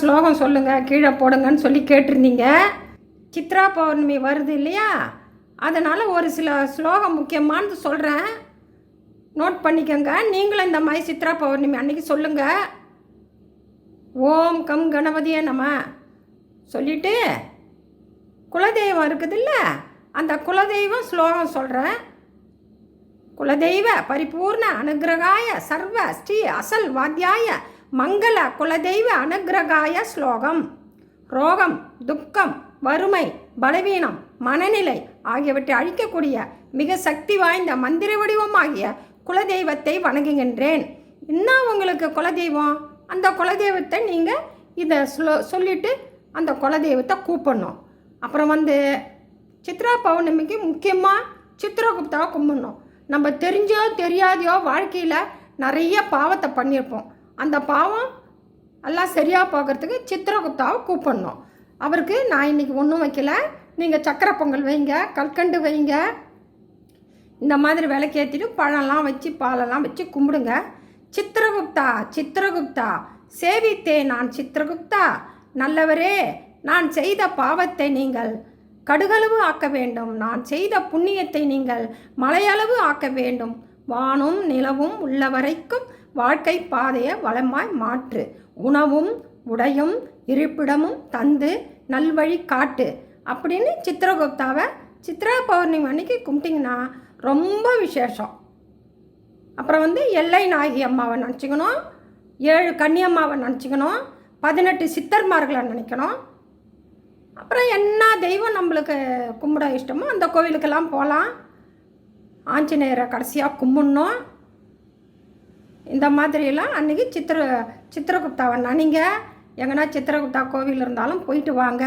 ஸ்லோகம் சொல்லுங்க கீழே போடுங்கன்னு சொல்லி கேட்டிருந்தீங்க. சித்ரா பௌர்ணமி வருது இல்லையா? அதனால் ஒரு சில ஸ்லோகம் முக்கியமானது சொல்கிறேன் நோட் பண்ணிக்கோங்க. நீங்களும் இந்த மாதிரி சித்ரா பௌர்ணமி அன்னைக்கு சொல்லுங்கள் ஓம் கம் கணபதியே நம்ம சொல்லிட்டு குலதெய்வம் இருக்குதுல்ல அந்த குலதெய்வம் ஸ்லோகம் சொல்கிறேன் குலதெய்வ பரிபூர்ண அனுகிரகாய சர்வ ஸ்ரீ அசல் வாத்தியாய மங்கள குலதெய்வ அனுகிரகாய ஸ்லோகம். ரோகம் துக்கம் வறுமை பலவீனம் மனநிலை ஆகியவற்றை அழிக்கக்கூடிய மிக சக்தி வாய்ந்த மந்திர வடிவமாகிய குலதெய்வத்தை வணங்குகின்றேன். என்ன உங்களுக்கு குலதெய்வம்? அந்த குலதெய்வத்தை நீங்கள் இதை ஸ்லோ சொல்லிவிட்டு அந்த குலதெய்வத்தை கூப்பிடணும். அப்புறம் வந்து சித்ரா பௌர்ணமிக்கு முக்கியமாக சித்ரகுப்தாவை கும்பிடணும். நம்ம தெரிஞ்சோ தெரியாதையோ வாழ்க்கையில் நிறைய பாவத்தை பண்ணியிருப்போம். அந்த பாவம் எல்லாம் சரியாக பார்க்குறதுக்கு சித்திரகுப்தாவை கூப்பிடணும். அவருக்கு நான் இன்னைக்கு ஒன்றும் வைக்கல. நீங்கள் சக்கரை பொங்கல் வைங்க கற்கண்டு வைங்க. இந்த மாதிரி விளக்கேற்றிட்டு பழம்லாம் வச்சு பாலெல்லாம் வச்சு கும்பிடுங்க. சித்திரகுப்தா சித்திரகுப்தா சேவித்தே நான் சித்திரகுப்தா. நல்லவரே நான் செய்த பாவத்தை நீங்கள் கடுகளவு ஆக்க வேண்டும். நான் செய்த புண்ணியத்தை நீங்கள் மலையளவு ஆக்க வேண்டும். வானும் நிலவும் உள்ள வரைக்கும் வாழ்க்கை பாதையை வளமாய் மாற்று. உணவும் உடையும் இருப்பிடமும் தந்து நல்வழி காட்டு அப்படின்னு சித்திரகுப்தாவை சித்ரா பௌர்ணமி அன்னைக்கு கும்பிட்டிங்கன்னா ரொம்ப விசேஷம். அப்புறம் வந்து எல்லை நாயகி அம்மாவை நினச்சிக்கணும் ஏழு கன்னியம்மாவை நினச்சிக்கணும் பதினெட்டு சித்தர்மார்களை நினைக்கணும். அப்புறம் என்ன தெய்வம் நம்மளுக்கு கும்பிட இஷ்டமோ அந்த கோவிலுக்கெல்லாம் போகலாம். ஆஞ்சநேயரை கடைசியாக கும்பிட்ணும். இந்த மாதிரியெல்லாம் அன்றைக்கி சித்திர சித்திரகுப்தாவை நீங்கள் எங்கன்னா சித்திரகுப்தா கோவில் இருந்தாலும் போயிட்டு வாங்க.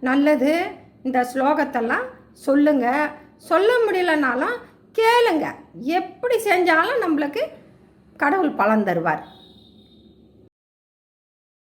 நல்லது. இந்த ஸ்லோகத்தெல்லாம் சொல்லுங்கள் சொல்ல முடியலனாலும் கேளுங்க. எப்படி செஞ்சாலும் நம்மளுக்கு கடவுள் பலன் தருவார்.